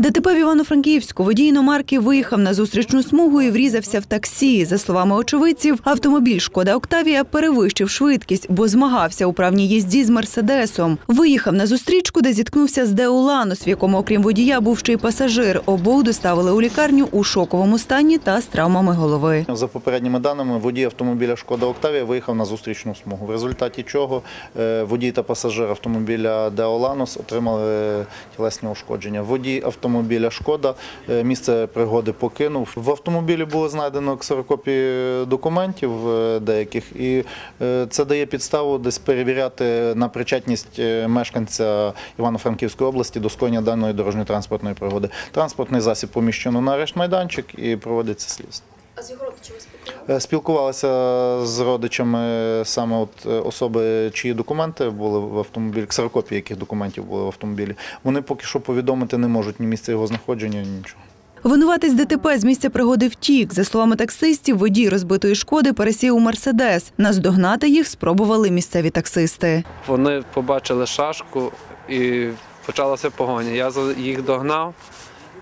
ДТП в Івано-Франківську водій іномарки виїхав на зустрічну смугу і врізався в таксі. За словами очевидців, автомобіль Шкода Октавія перевищив швидкість, бо змагався у правній їзді з мерседесом. Виїхав на зустрічку, де зіткнувся з Део Ланос, в якому, окрім водія, був ще й пасажир. Обох доставили у лікарню у шоковому стані та з травмами голови. За попередніми даними, водій автомобіля Шкода Октавія виїхав на зустрічну смугу, в результаті чого е, водій та пасажир автомобіля Део Ланос отримали тілесні ушкодження. Водій автомобіля Шкода е, місце пригоди покинув. В автомобілі було знайдено ксерокопії документів е, деяких, і е, це дає підставу десь перевіряти на причетність мешканця Івано-Франківської області до скоєння даної дорожньо-транспортної пригоди. Транспортний засіб поміщено на арешт майданчик і проводиться слідство. А з його родичами спілкувалися? Е, Спілкувалися з родичами саме от е, особи, чиї документи були в автомобілі, ксерокопії яких документів були в автомобілі. Вони поки що повідомити не можуть ні місце його знаходження, ні нічого. Винуватець ДТП з місця пригоди втік. За словами таксистів, водій розбитої шкоди пересів у мерседес. Наздогнати їх спробували місцеві таксисти. Вони побачили шашку і почалася погоня. Я за- їх догнав,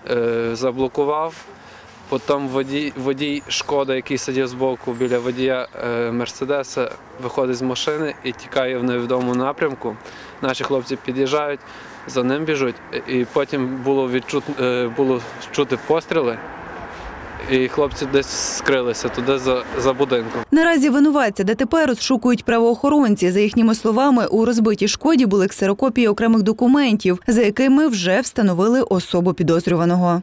е, заблокував. Потім водій, водій шкода, який сидів збоку біля водія е, Мерседеса, виходить з машини і тікає в невідомому напрямку. Наші хлопці під'їжджають, за ним біжуть. І потім було відчут, е, було чути постріли, і хлопці десь скрилися туди за, за будинком. Наразі винуватця ДТП розшукують правоохоронці. За їхніми словами, у розбитій шкоді були ксерокопії окремих документів, за якими вже встановили особу підозрюваного.